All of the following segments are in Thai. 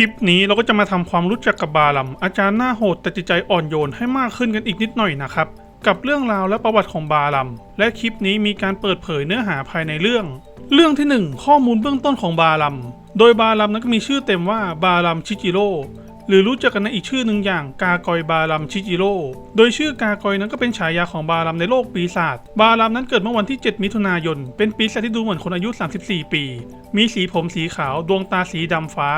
ลิปนี้เราก็จะมาทำความรู้จักกับบาลัม อาจารย์หน้าโหดแต่จิตใจอ่อนโยนให้มากขึ้นกันอีกนิดหน่อยนะครับ กับเรื่องราวและประวัติของบาลัม และคลิปนี้มีการเปิดเผยเนื้อหาภายในเรื่อง เรื่องที่ 1 ข้อมูลเบื้องต้นของบาลัม โดยบาลัมนั้นก็มีชื่อเต็มว่าบาลัมชิจิโร่หรือรู้จักกันในอีกชื่อหนึ่งอย่างกากอยบาลัมชิจิโร่ โดยชื่อกากอยนั้นก็เป็นฉายาของบาลัมในโลกปีศาจ บาลัมนั้นเกิดเมื่อวันที่ 7 มิถุนายน เป็นปีศาจที่ดูเหมือนคนอายุ 34 ปี มีสีผมสีขาว ดวงตาสีดำฟ้า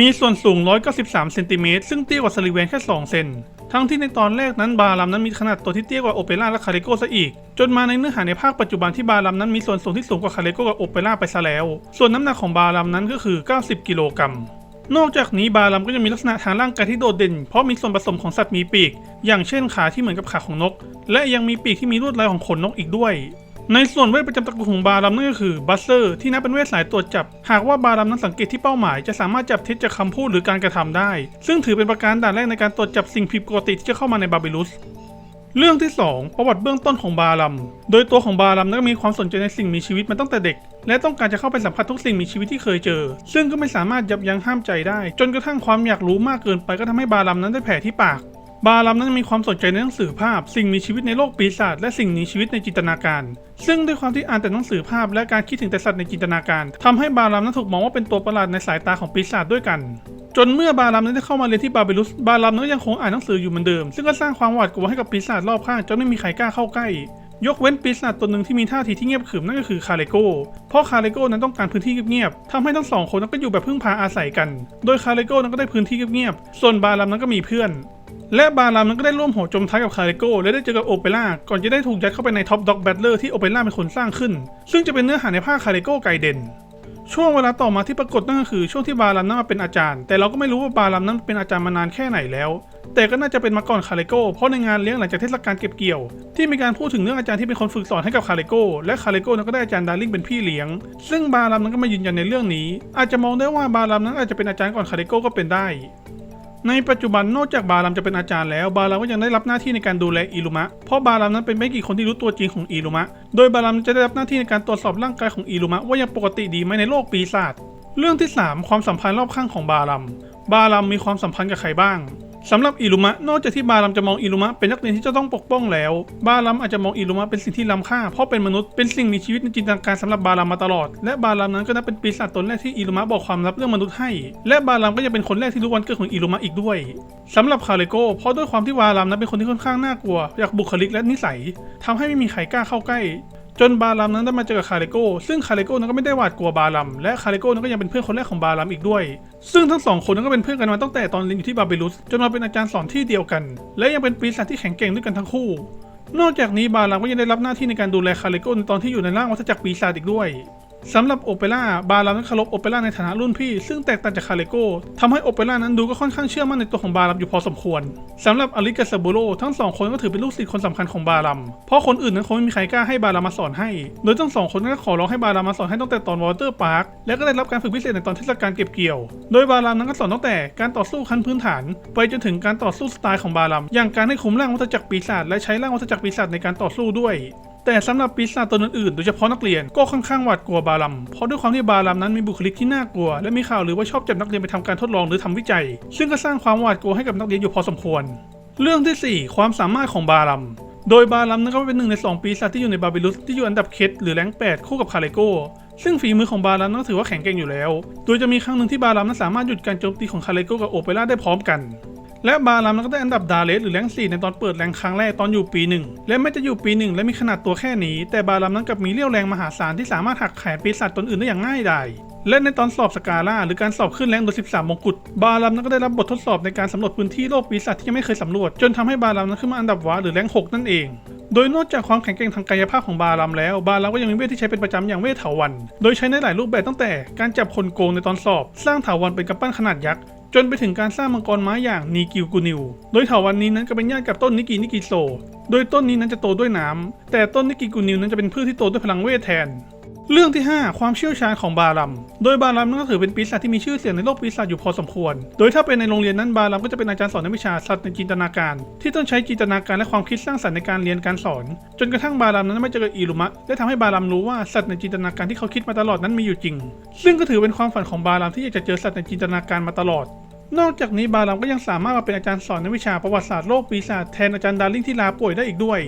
มีส่วนสูง 193 เซนติเมตรซึ่งเตี้ยกว่าสลิเวนแค่ 2 เซน ทั้งที่ในตอนแรกนั้นบาลัมนั้นมีขนาดตัวที่เตี้ยกว่าโอเปร่าและคาริโกซะอีก จนมาในเนื้อหาในภาคปัจจุบันที่บาลัมนั้นมีส่วนสูงที่สูงกว่าคาริโกกับโอเปร่าไปซะแล้ว ส่วนน้ำหนักของบาลัมนั้นก็คือ 90 กิโลกรัมนอกจากนี้บาลัมก็ยังมีลักษณะทางร่างกายที่โดดเด่น เพราะมีส่วนผสมของสัตว์มีปีก อย่างเช่นขาที่เหมือนกับขาของนก และยังมีปีกที่มีลวดลายของขนนกอีกด้วย ในส่วนเวทประจำตระกูลของบารัมนั่นก็คือบัสเซอร์ที่นับเป็นเวทสายตรวจจับ หากว่าบารัมนั้นสังเกตที่เป้าหมายจะสามารถจับเท็จจากคำพูดหรือการกระทำได้ ซึ่งถือเป็นประการด่านแรกในการตรวจจับสิ่งผิดปกติที่จะเข้ามาในบาบิลุสเรื่องที่ 2 ประวัติเบื้องต้นของบาลัม โดยตัวของบาลัมนั้นก็มีความสนใจในสิ่งมีชีวิตมาตั้งแต่เด็ก และต้องการจะเข้าไปสัมผัสทุกสิ่งมีชีวิตที่เคยเจอ ซึ่งก็ไม่สามารถยับยั้งห้ามใจได้ จนกระทั่งความอยากรู้มากเกินไปก็ทำให้บาลัมนั้นได้แผลที่ปาก บาลัมนั้นมีความสนใจในหนังสือภาพ สิ่งมีชีวิตในโลกปีศาจและสิ่งมีชีวิตในจินตนาการ ซึ่งด้วยความที่อ่านแต่หนังสือภาพและการคิดถึงแต่สัตว์ในจินตนาการทำให้บาลัมนั้นถูกมองว่าเป็นตัวประหลาดในสายตาของปีศาจด้วยกัน จนเมื่อบาลัมนั้นได้เข้ามาเรียนที่บาเบลุส บาลัมนั้นยังคงอ่านหนังสืออยู่เหมือนเดิม ซึ่งก็สร้างความหวาดกลัวให้กับปีศาจรอบข้างจนไม่มีใครกล้าเข้าใกล้ยกเว้นปีศาจตัวหนึ่งที่มีท่าทีที่เงียบขรึมนั่นก็คือคาเลโกเพราะคาเลโกนั้นต้องการพื้นที่เงียบๆทำให้ทั้งสองคนนั้นก็อยู่แบบพึ่งพาอาศัยกัน โดยคาเลโกนั้นก็ได้พื้นที่เงียบๆ ส่วนบาลัมนั้นก็มีเพื่อน และบาลัมนั้นก็ได้ร่วมโหจมท้ายกับคาริโกและได้เจอกับโอเปร่าก่อนจะได้ถูกยัดเข้าไปในท็อปด็อกแบทเลอร์ที่โอเปร่าเป็นคนสร้างขึ้น ซึ่งจะเป็นเนื้อหาในภาคคาริโกไกเดนช่วงเวลาต่อมาที่ปรากฏนั่นก็คือช่วงที่บาลัมนั้นมาเป็นอาจารย์ แต่เราก็ไม่รู้ว่าบาลัมนั้นเป็นอาจารย์มานานแค่ไหนแล้ว แต่ก็น่าจะเป็นมาก่อนคาริโกเพราะในงานเลี้ยงหลังจากเทศกาลเก็บเกี่ยว ที่มีการพูดถึงเรื่องอาจารย์ที่เป็นคนฝึกสอนให้กับคาริโกและคาริโกนั้นก็ได้อาจารย์ดาร์ลิงเป็นพี่เลี้ยง ซึ่งบาลัมนั้นก็มายืนยันในเรื่องนี้ อาจจะมองได้ว่าบาลัมนั้นอาจจะเป็นอาจารย์ก่อนคาริโกก็เป็นได้ ในปัจจุบันนอกจากบาลัมจะเป็นอาจารย์แล้วบาลัมก็ยังได้รับหน้าที่ในการดูแลอิลุมะ เพราะบาลัมนั้นเป็นไม่กี่คนที่รู้ตัวจริงของอิลุมะ โดยบาลัมจะได้รับหน้าที่ในการตรวจสอบร่างกายของอิลุมะว่ายังปกติดีไหมในโลกปีศาจ เรื่องที่ 3 ความสัมพันธ์รอบข้างของบาลัม บาลัมมีความสัมพันธ์กับใครบ้าง สำหรับอิลุมะนอกจากที่บาลัมจะมองอิลุมะเป็นนักเรียนที่จะต้องปกป้องแล้ว บาลัมอาจจะมองอิลุมะเป็นสิ่งที่ล้ำค่าเพราะเป็นมนุษย์เป็นสิ่งมีชีวิตในจินตนาการสำหรับบาลัมมาตลอด และบาลัมนั้นก็นับเป็นปีศาจตนแรกที่อิลุมะบอกความลับเรื่องมนุษย์ให้ และบาลัมก็ยังเป็นคนแรกที่รู้วันเกิดของอิลุมะอีกด้วยสำหรับคาริโกเพราะด้วยความที่บาลัมนั้นเป็นคนที่ค่อนข้างน่ากลัวจากบุคลิกและนิสัยทำให้ไม่มีใครกล้าเข้าใกล้ จนบาลัมนั้นได้มาเจอกับคาริโกซึ่งคาริโกนั้นก็ไม่ได้หวาดกลัวบาลัมและคาริโกนั้นก็ยังเป็นเพื่อนคนแรกของบาลัมอีกด้วย ซึ่งทั้งสองคนนั้นก็เป็นเพื่อนกันมาตั้งแต่ตอนเรียนอยู่ที่บาบิลุสจนมาเป็นอาจารย์สอนที่เดียวกัน และยังเป็นปีศาจที่แข็งแกร่งด้วยกันทั้งคู่ นอกจากนี้บาลัมก็ยังได้รับหน้าที่ในการดูแลคาริโกในตอนที่อยู่ในร่างวัฏจักรปีศาจอีกด้วย สำหรับโอเปร่าบาลัมนั้นเคารพโอเปร่าในฐานะรุ่นพี่ ซึ่งแตกต่างจากคาริโก้ทำให้โอเปร่านั้นดูก็ค่อนข้างเชื่อมั่นในตัวของบาลัมอยู่พอสมควรสำหรับอลิกาซาโบโรทั้งสองคนก็ถือเป็นลูกศิษย์คนสำคัญของบาลัม เพราะคนอื่นนั้นคงไม่มีใครกล้าให้บาลัมมาสอนให้ โดยทั้งสองคนก็ขอร้องให้บาลัมมาสอนให้ตั้งแต่ตอนวอเตอร์พาร์คและก็ได้รับการฝึกพิเศษในตอนเทศกาลเก็บเกี่ยว โดยบาลัมนั้นก็สอนตั้งแต่การต่อสู้ขั้นพื้นฐาน ไปจนถึงการต่อสู้สไตล์ของบาลัม อย่างการให้คุมร่างวัฏจักรปีศาจและใช้ร่างวัฏจักรปีศาจในการต่อสู้ด้วย แต่สำหรับปีศาจตัวอื่นๆโดยเฉพาะนักเรียนก็ค่อนข้างหวาดกลัวบาลัม เพราะด้วยความที่บาลัมนั้นมีบุคลิกที่น่ากลัว และมีข่าวหรือว่าชอบจับนักเรียนไปทำการทดลองหรือทำวิจัย ซึ่งก็สร้างความหวาดกลัวให้กับนักเรียนอยู่พอสมควร เรื่องทีสี่4 ความสามารถของบาลัมโดยบาลัมนั้นก็เป็นหนึ่งในสองปีศาจที่อยู่ในบาบิลุสที่อยู่อันดับเคสหรือแรง8คู่กับคาเลโกซึ่งฝีมือของบาลัมนั้นถือว่าแข็งแกร่งอยู่แล้ว โดยจะมีครั้งหนึ่งที่บาลัมนั้นสามารถหยุดการโจมตีของคาเลโกกับโอเปร่าได้พร้อมกัน และบาลัมนั้นก็ได้อันดับดาเลสหรือแรงค์4ในตอนเปิดแรงครั้งแรกตอนอยู่ปีหนึ่งและไม่จะอยู่ปีหนึ่งและมีขนาดตัวแค่นี้ แต่บาลัมนั้นกลับมีเรี่ยวแรงมหาศาลที่สามารถหักแขนปีศาจตนอื่นได้อย่างง่ายดายและในตอนสอบสกาล่าหรือการสอบขึ้นแรงโดย 13 มงกุฎบาลัมนั้นก็ได้รับบททดสอบในการสำรวจพื้นที่โลกปีศาจที่ยังไม่เคยสำรวจ จนทำให้บาลัมนั้นขึ้นมาอันดับว้าหรือแรง 6 นั่นเอง โดยนอกจากความแข็งแกร่งทางกายภาพของบาลัมแล้ว บาลัมก็ยังมีเวทที่ใช้เป็นประจำอย่างเวทเถาวัน โดยใช้ในหลายรูปแบบตั้งแต่ การจับคนโกงในตอนสอบ สร้างเถาวันเป็นกำปั้นขนาดยักษ์ จนไปถึงการสร้างมังกรไม้อย่างนีกิวกูนิว โดยเถาวันนี้นั้นก็เป็นญาติกับต้นนิกินิกิโซ โดยต้นนี้นั้นจะโตด้วยน้ำแต่ต้นนิกิกูนิวนั้นจะเป็นพืชที่โตด้วยพลังเวทแทน เรื่องที่ 5 ความเชี่ยวชาญของบาลัม โดยบาลัมนั้นก็ถือเป็นปีศาจที่มีชื่อเสียงในโลกปีศาจอยู่พอสมควร โดยถ้าเป็นในโรงเรียนนั้นบาลัมก็จะเป็นอาจารย์สอนในวิชาสัตว์ในจินตนาการ ที่ต้องใช้จินตนาการและความคิดสร้างสรรค์ในการเรียนการสอน จนกระทั่งบาลัมนั้นไม่เจออิรุมะและทำให้บาลัมรู้ว่าสัตว์ในจินตนาการที่เขาคิดมาตลอดนั้นมีอยู่จริง ซึ่งก็ถือเป็นความฝันของบาลัมที่อยากจะเจอสัตว์ในจินตนาการมาตลอด นอกจากนี้บาลัมก็ยังสามารถมาเป็นอาจารย์สอนในวิชาประวัติศาสตร์โลกปีศาจแทนอาจารย์ดาร์ลิงที่ลาป่วยได้อีกด้วย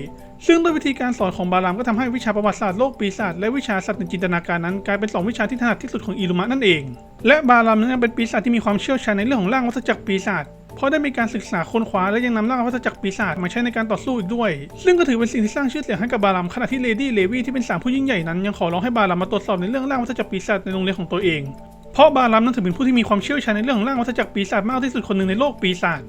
ซึ่งด้วยวิธีการสอนของบาลัมก็ทำให้วิชาประวัติศาสตร์โลกปีศาจและวิชาสัตว์ในจินตนาการนั้นกลายเป็นสองวิชาที่ถนัดที่สุดของอิรุมะนั่นเอง และบาลัมนั้นยังเป็นปีศาจที่มีความเชี่ยวชาญในเรื่องของร่างวัฏจักรปีศาจเพราะได้มีการศึกษาค้นคว้าและยังนำร่างวัฏจักรปีศาจมาใช้ในการต่อสู้อีกด้วย ซึ่งก็ถือเป็นสิ่งที่สร้างชื่อเสียงให้กับบาลัมขณะที่เลดี้เลวีที่เป็นสามผู้ยิ่งใหญ่นั้นยังขอร้องให้บาลัมมาตรวจสอบในเรื่องร่างวัฏจักรปีศาจในโรงเรียนของตัวเอง เพราะบาลัมนั้นถือเป็นผู้ที่มีความเชี่ยวชาญในเรื่องของร่างวัฏจักรปีศาจมากที่สุดคนหนึ่งในโลกปีศาจ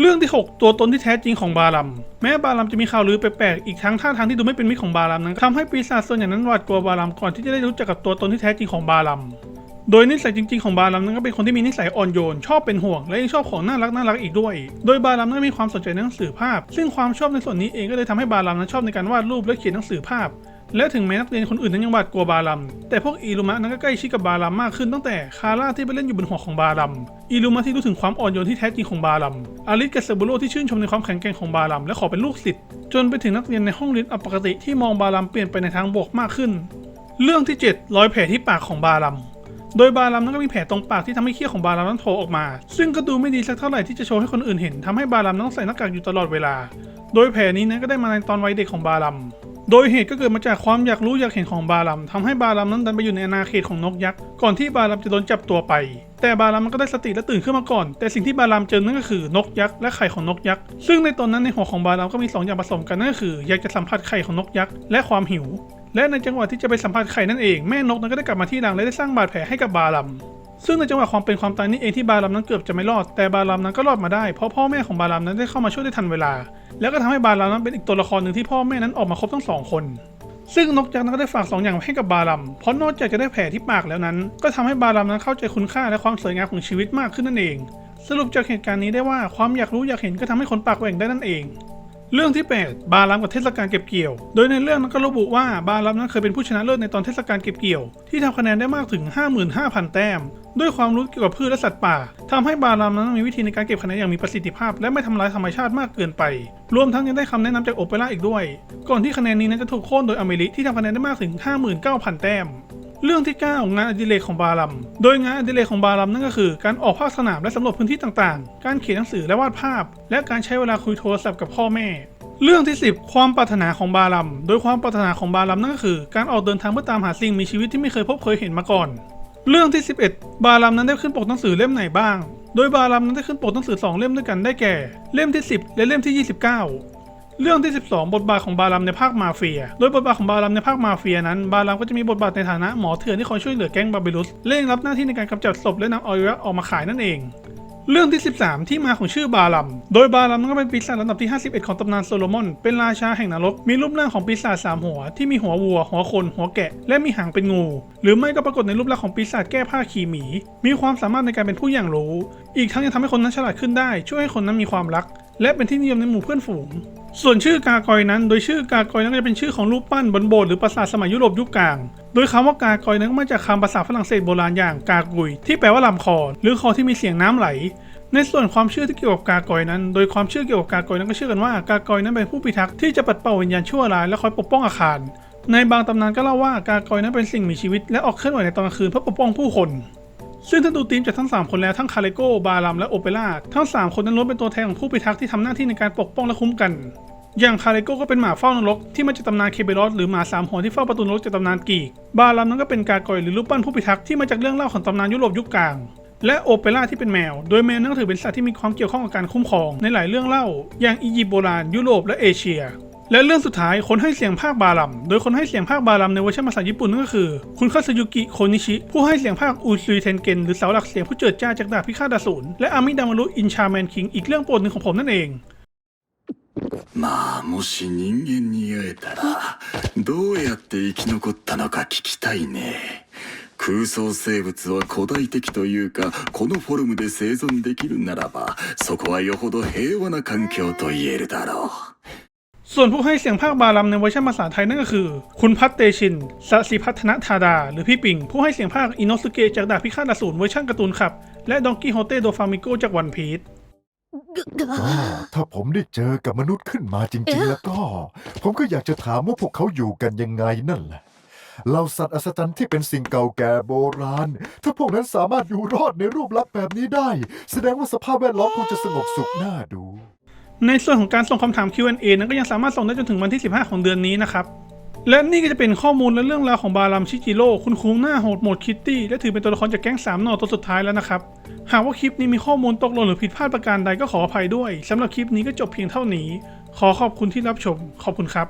เรื่องที่ 6 ตัวตนที่แท้จริงของบาลัม แม้บาลัมจะมีข่าวลือแปลกๆอีกทั้งท่าทางที่ดูไม่เป็นมิตรของบาลัมนั้นทำให้ปีศาจส่วนใหญ่นั้นหวาดกลัวบาลัมก่อนที่จะได้รู้จักกับตัวตนที่แท้จริงของบาลัม โดยนิสัยจริงๆของบาลัมนั้นก็เป็นคนที่มีนิสัยอ่อนโยน ชอบเป็นห่วง และยังชอบของน่ารักน่ารักอีกด้วย โดยบาลัมนั้นมีความสนใจในหนังสือภาพ ซึ่งความชอบในส่วนนี้เองก็เลยทำให้บาลัมนั้นชอบในการวาดรูปและเขียนหนังสือภาพ และถึงแม้นักเรียนคนอื่นนั้นยังหวาดกลัวบาลัม แต่พวกอิรุมะนั้นก็ใกล้ชิดกับบาลัมมากขึ้นตั้งแต่คาร่าที่ไปเล่นอยู่บนหัวของบาลัมอิรุมะที่รู้ถึงความอ่อนโยนที่แท้จริงของบาลัมอาริสกับเซบุโรที่ชื่นชมในความแข็งแกร่งของบาลัมและขอเป็นลูกศิษย์จนไปถึงนักเรียนในห้องเรียนอปกติที่มองบาลัมเปลี่ยนไปในทางบวกมากขึ้น เรื่องที่7รอยแผลที่ปากของบาลัมโดยบาลัมนั้นก็มีแผลตรงปากที่ทำให้เขี้ยวของบาลัมนั้นโผล่ออกมา ซึ่งก็ดูไม่ดีสักเท่าไหร่ที่จะโชว์ให้คนอื่นเห็นทำให้บาลัมต้องใส่หน้ากากอยู่ตลอดเวลา โดยแผลนี้นั้นก็ได้มาในตอนวัยเด็กของบาลัม โดยเหตุก็เกิดมาจากความอยากรู้อยากเห็นของบาลัมทำให้บาลัมนั้นดันไปอยู่ในอาณาเขตของนกยักษ์ก่อนที่บาลัมจะโดนจับตัวไป แต่บาลัมมันก็ได้สติและตื่นขึ้นมาก่อน แต่สิ่งที่บาลัมเจอนั่นก็คือนกยักษ์และไข่ของนกยักษ์ซึ่งในตอนนั้นในหัวของบาลัมก็มีสองอย่างผสมกันนั่นก็คืออยากจะสัมผัสไข่ของนกยักษ์และความหิวและในจังหวะที่จะไปสัมผัสไข่นั่นเองแม่นกนั้นก็ได้กลับมาที่รังและได้สร้างบาดแผลให้กับบาลัม ซึ่งในจังหวะความเป็นความตายนี่เองที่บาลัมนั้นเกือบจะไม่รอด แต่บาลัมนั้นก็รอดมาได้เพราะพ่อแม่ของบาลัมนั้นได้เข้ามาช่วยได้ทันเวลา แล้วก็ทำให้บาลัมนั้นเป็นอีกตัวละครหนึ่งที่พ่อแม่นั้นออกมาครบทั้งสองคน ซึ่งนกยักษ์นั้นก็ได้ฝากสองอย่างให้กับบาลัมเพราะนอกจากจะได้แผลที่ปากแล้วนั้น ก็ทำให้บาลัมนั้นเข้าใจคุณค่าและความสวยงามของชีวิตมากขึ้นนั่นเอง สรุปจากเหตุการณ์นี้ได้ว่าความอยากรู้อยากเห็นก็ทำให้คนปากแหว่งได้นั่นเองเรื่องที่ 8 บาลัมกับเทศกาลเก็บเกี่ยว โดยในเรื่องนั้นก็ระบุว่าบาลัมนั้นเคยเป็นผู้ชนะเลิศในตอนเทศกาลเก็บเกี่ยว ที่ทำคะแนนได้มากถึง 55,000 แต้ม ด้วยความรู้เกี่ยวกับพืชและสัตว์ป่าทำให้บาลัมนั้นมีวิธีในการเก็บคะแนนอย่างมีประสิทธิภาพ และไม่ทำลายธรรมชาติมากเกินไป รวมทั้งยังได้คำแนะนำจากโอเปร่าอีกด้วย ก่อนที่คะแนนนี้นั้นจะถูกโค่นโดยอเมริที่ทำคะแนนได้มากถึง 59,000 แต้มเรื่องที่ 9 งานอดิเรกของบาลัม โดยงานอดิเรกของบาลัมนั่นก็คือ การออกภาคสนามและสำรวจพื้นที่ต่างๆ การเขียนหนังสือและวาดภาพ และการใช้เวลาคุยโทรศัพท์กับพ่อแม่ เรื่องที่ 10 ความปรารถนาของบาลัม โดยความปรารถนาของบาลัมนั่นก็คือ การออกเดินทางเพื่อตามหาสิ่งมีชีวิตที่ไม่เคยพบเคยเห็นมาก่อน เรื่องที่ 11 บาลัมนั้นได้ขึ้นปกหนังสือเล่มไหนบ้าง โดยบาลัมนั้นได้ขึ้นปกหนังสือ 2 เล่มด้วยกันได้แก่ เล่มที่ 10 และเล่มที่ 29เรื่องที่ 12 บทบาทของบาลัมในภาคมาเฟีย โดยบทบาทของบาลัมในภาคมาเฟียนั้น บาลัมก็จะมีบทบาทในฐานะหมอเถื่อนที่คอยช่วยเหลือแก๊งบาเบลุสเร่งรับหน้าที่ในการกำจัดศพและนำอวัยวะออกมาขายนั่นเอง เรื่องที่ 13 ที่มาของชื่อบาลัม โดยบาลัมนั้นก็เป็นปีศาจลำดับที่ 51 ของตำนานโซโลมอน เป็นราชาแห่งนรก มีรูปร่างของปีศาจสามหัว ที่มีหัววัว หัวคน หัวแกะ และมีหางเป็นงู หรือไม่ก็ปรากฏในรูปลักษณ์ของปีศาจแก้ผ้าขี่หมี มีความสามารถในการเป็นผู้อย่างรู้ อีกทั้งยังทำให้คนนั้นฉลาดขึ้นได้ ช่วยให้คนนั้นมีความรัก และเป็นที่นิยมในหมู่เพื่อนฝูง ส่วนชื่อกากอยนั้น โดยชื่อกากอยนั้นจะเป็นชื่อของรูปปั้นบนโบสถ์หรือปราสาทสมัยยุโรปยุคกลาง โดยคำว่ากากอยนั้นมาจากคำภาษาฝรั่งเศสโบราณอย่างกากุย ที่แปลว่าลำคอ หรือคอที่มีเสียงน้ำไหลในส่วนความเชื่อที่เกี่ยวกับกากอยนั้น โดยความเชื่อเกี่ยวกับกากอยนั้นก็เชื่อกันว่ากากอยนั้นเป็นผู้พิทักษ์ที่จะปัดเป่าวิญญาณชั่วร้ายและคอยปกป้องอาคาร ในบางตำนานก็เล่าว่ากากอยนั้นเป็นสิ่งมีชีวิตและออกเคลื่อนไหวในตอนกลางคืนเพื่อปกป้องผู้คน ซึ่งถ้าดูทีมจากทั้ง 3 คนแล้วทั้งคาเลโกบาลัมและโอเปร่าทั้ง 3 คนนั้นล้วนเป็นตัวแทนของผู้พิทักษ์ที่ทำหน้าที่ในการปกป้องและคุ้มกัน อย่างคาเลโกก็เป็นหมาเฝ้านรกที่มาจากตำนานเคเบรอสหรือหมาสามหัวที่เฝ้าประตูนรกจากตำนานกีกบาลัมนั้นก็เป็นกากอยหรือรูปปั้นผู้พิทักษ์ที่มาจากเรื่องเล่าของตำนานยุโรปยุคกลางและโอเปร่าที่เป็นแมว โดยแมวนั้นถือเป็นสัตว์ที่มีความเกี่ยวข้องกับการคุ้มครองในหลายเรื่องเล่า อย่างอียิปต์โบราณ ยุโรปและเอเชีย และเรื่องสุดท้ายคนให้เสียงภาคบาลัม โดยคนให้เสียงภาคบาลัมในเวอร์ชันภาษาญี่ปุ่นนั่นก็คือ คุณคาซึยุกิโคนิชิ ผู้ให้เสียงภาคอูซุยเทนเกนหรือเสาหลักเสียงผู้เจิดจ้าจากดาบพิฆาตอสูรและอามิดามารุอินชาแมนคิงอีกเรื่องโปรดหนึ่งของผมนั่นเอง まあもし人間に会えたらどうやって生き残ったのか聞きたいね空想生物は古代的というかこのフォルムで生存できるならばそこはよほど平和な環境と言えるだろう ส่วนผู้ให้เสียงภาคบาลัมในเวอร์ชันภาษาไทยนั่นก็คือ คุณพัฒเตชินสศิพัฒนธาดา หรือพี่ปิง ผู้ให้เสียงภาคอินโนสุเกะจากดาบพิฆาตอสูรเวอร์ชันการ์ตูนขับ และดองกี้โฮเต้โดฟามิโกจากวันพีชก็ถ้าผมได้เจอกับมนุษย์ขึ้นมาจริงๆ แล้วก็ ผมก็อยากจะถามว่าพวกเขาอยู่กันยังไงนั่นแหละเหล่าสัตว์อัศจรรย์ที่เป็นสิ่งเก่าแก่โบราณ ถ้าพวกนั้นสามารถอยู่รอดในรูปลักษณ์แบบนี้ได้ แสดงว่าสภาพแวดล้อมคงจะสงบสุขน่าดู ในส่วนของการส่งคำถาม Q&A นั้นก็ยังสามารถส่งได้จนถึงวันที่ 15 ของเดือนนี้นะครับ และนี่ก็จะเป็นข้อมูลและเรื่องราวของบารัมชิจิโร่คุณครูหน้าโหดโหมดคิตตี้และถือเป็นตัวละครจากแก๊งสามหนอตัวสุดท้ายแล้วนะครับ หากว่าคลิปนี้มีข้อมูลตกหล่นหรือผิดพลาดประการใดก็ขออภัยด้วยสำหรับคลิปนี้ก็จบเพียงเท่านี้ ขอขอบคุณที่รับชม ขอบคุณครับ